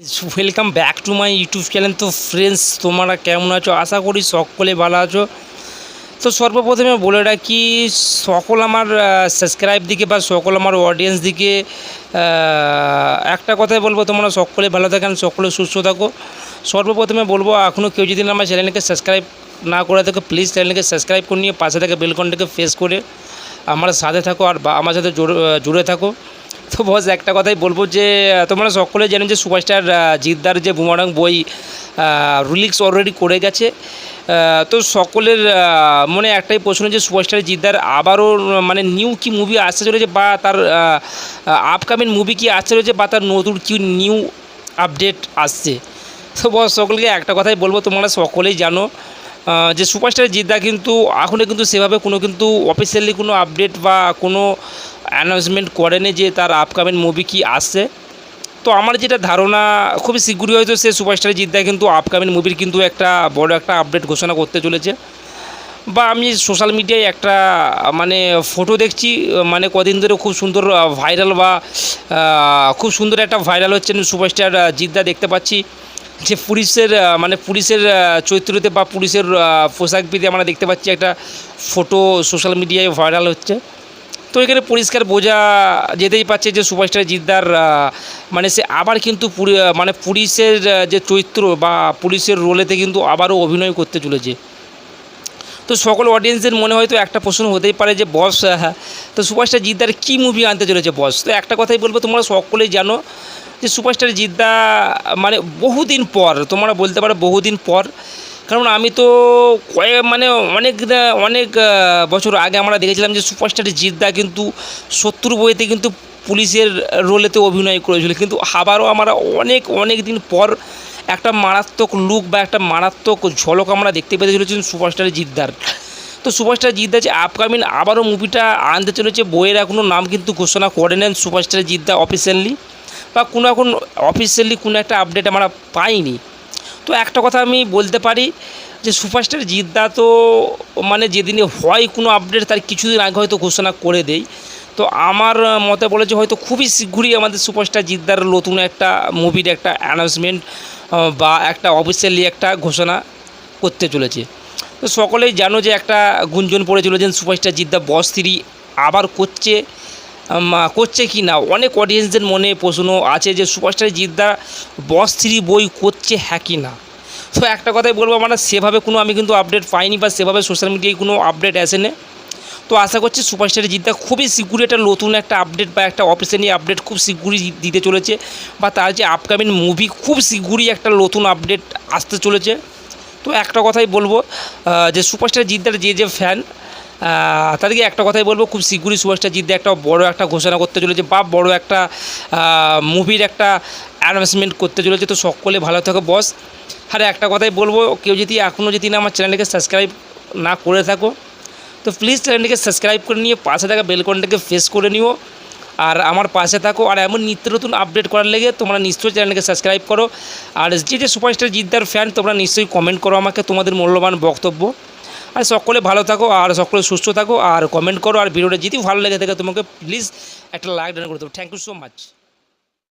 Welcome back to my YouTube channel তো friends তোমরা কেমন আছো? আশা করি সকলে ভালো আছো। তো সর্বপ্রথমে বলে রাখি, সকল আমার সাবস্ক্রাইব দিকে বা সকল আমার অডিয়েন্স দিকে একটা কথাই বলব, তোমরা সকলে ভালো থাকেন সকলে সুস্থ থাকো। সর্বপ্রথমে বলব এখনও কেউ যদি আমার চ্যানেলকে সাবস্ক্রাইব না করে থাকো প্লিজ চ্যানেলকে সাবস্ক্রাইব করে নিয়ে পাশে থেকে বেলকনটাকে ফেস করে আমার সাথে থাকো আর আমার সাথে জুড়ে থাকো। তো বস, একটা কথাই বলব যে তোমরা সকলে জানেন যে সুপারস্টার জিদ্দার যে বুমারাং বই রিলিক্স অলরেডি করে গেছে। তো সকলের মনে একটাই প্রশ্ন যে সুপারস্টার জিদ্দার আবারও মানে নিউ কি মুভি আসতে চলেছে বা তার আপকামিং মুভি কি আসতে চলেছে বা তার নতুন কি নিউ আপডেট আসছে। তো বস, সকলকে একটা কথাই বলব, তোমরা সকলেই জানো যে সুপারস্টার জিদ্দা কিন্তু এখনও কিন্তু সেভাবে কোনো কিন্তু অফিসিয়ালি কোনো আপডেট বা কোনো অ্যানাউন্সমেন্ট করেনি যে তার আপকামিং মুভি কি আসছে। তো আমার যেটা ধারণা, খুবই শীঘ্রই হয়তো সে সুপারস্টার জিদ্দা কিন্তু আপকামিং মুভির কিন্তু একটা বড় একটা আপডেট ঘোষণা করতে চলেছে। বা আমি সোশ্যাল মিডিয়ায় একটা মানে ফটো দেখছি মানে কদিন ধরে খুব সুন্দর ভাইরাল বা খুব সুন্দর একটা ভাইরাল হচ্ছে সুপারস্টার জিদ্দা দেখতে পাচ্ছি। যে পুলিশের মানে পুলিশের চরিত্রতে বা পুলিশের পোশাক পিতে আমরা দেখতে পাচ্ছি একটা ফটো সোশ্যাল মিডিয়ায় ভাইরাল হচ্ছে। তো এখানে পরিষ্কার বোঝা যেতেই পারছে যে সুভাষচন্দ্র জিদ্দার মানে সে আবার কিন্তু মানে পুলিশের যে চরিত্র বা পুলিশের রোলেতে কিন্তু আবারও অভিনয় করতে চলেছে। তো সকল অডিয়েন্সের মনে হয়তো একটা প্রশ্ন হতেই পারে যে, বস তো সুভাষটা জিদ্দার কী মুভি আনতে চলেছে, বস? তো একটা কথাই বলব, তোমরা সকলেই জানো যে সুপারস্টার জিদ্দা মানে বহুদিন পর, তোমরা বলতে পারো বহুদিন পর কারণ আমি তো কয়েক মানে অনেক অনেক বছর আগে আমরা দেখেছিলাম যে সুপারস্টার জিদ্দা কিন্তু শত্রু বইতে কিন্তু পুলিশের রোলেতে অভিনয় করেছিল। কিন্তু আবারও আমরা অনেক অনেক দিন পর একটা মারাত্মক লুক বা একটা মারাত্মক ঝলক আমরা দেখতে পেতে চলেছি সুপারস্টার জিদ্দার। তো সুপারস্টার জিদ্দা যে আপকামিং আবারও মুভিটা আনতে চলেছে, বইয়ের এখনও নাম কিন্তু ঘোষণা করে নেন সুপারস্টার জিদ্দা অফিসিয়ালি বা কোনো এখন অফিসিয়ালি কোনো একটা আপডেট আমরা পাইনি। তো একটা কথা আমি বলতে পারি যে সুপারস্টার জিদ্দা তো মানে যেদিনে হয় কোনো আপডেট তার কিছুদিন আগে হয়তো ঘোষণা করে দেয় তো আমার মতে বলেছে হয়তো খুবই শীঘ্রই আমাদের সুপারস্টার জিদ্দার নতুন একটা মুভির একটা অ্যানাউন্সমেন্ট বা একটা অফিসিয়ালি একটা ঘোষণা করতে চলেছে। তো সকলেই জানো যে একটা গুঞ্জন পড়েছিল যে সুপারস্টার জিদ্দা বস থ্রি আবার করছে। করছে কি না? অনেক অডিয়েন্সদের মনে প্রশ্ন আছে যে সুপারস্টার জিদ্দা বস থ্রি বই করছে হ্যাঁ কি না? তো একটা কথাই বলব আমরা, সেভাবে কোনো আমি কিন্তু আপডেট পাইনি বা সেভাবে সোশ্যাল মিডিয়ায় কোনো আপডেট আসেনি। তো আশা করছি সুপারস্টার জিদ্দা খুবই শীঘ্রই একটা নতুন একটা আপডেট বা একটা অফিসিয়ালি আপডেট খুব শীঘ্রই দিতে চলেছে বা তার যে আপকামিং মুভি খুব শীঘ্রই একটা নতুন আপডেট আসতে চলেছে। তো একটা কথাই বলব যে সুপারস্টার জিদ্দার যে যে ফ্যান তাদেরকে একটা কথাই বলব, খুব শীঘ্রই সুপারস্টার জিদ্দা একটা বড় একটা ঘোষণা করতে চলেছে বা বড় একটা মুভির একটা অ্যানাউন্সমেন্ট করতে চলেছে। তো সকলে ভালো থাকো বস আর একটা কথাই বলব, কেউ যদি এখনও যদি না আমার চ্যানেলকে সাবস্ক্রাইব না করে থাকো, তো প্লিজ চ্যানেলটিকে সাবস্ক্রাইব করে নিয়ে পাশে থাকা বেলকনটাকে ফেস করে নিও। আর আমার পাশে থাকো, আর এমন নিত্য নতুন আপডেট করার লেগে তোমরা নিশ্চয়ই চ্যানেলকে সাবস্ক্রাইব করো। আর যে যে সুপারস্টার জিদ্দার ফ্যান তোমরা নিশ্চয়ই কমেন্ট করো আমাকে তোমাদের মূল্যবান বক্তব্য। আর সকলে ভালো থাকো, আর সকলে সুস্থ থাকো, আর কমেন্ট করো, আর ভিডিওটা যদি ভালো লেগে থাকে তোমাকে প্লিজ একটা লাইক ডান করে দেবো। Thank you so much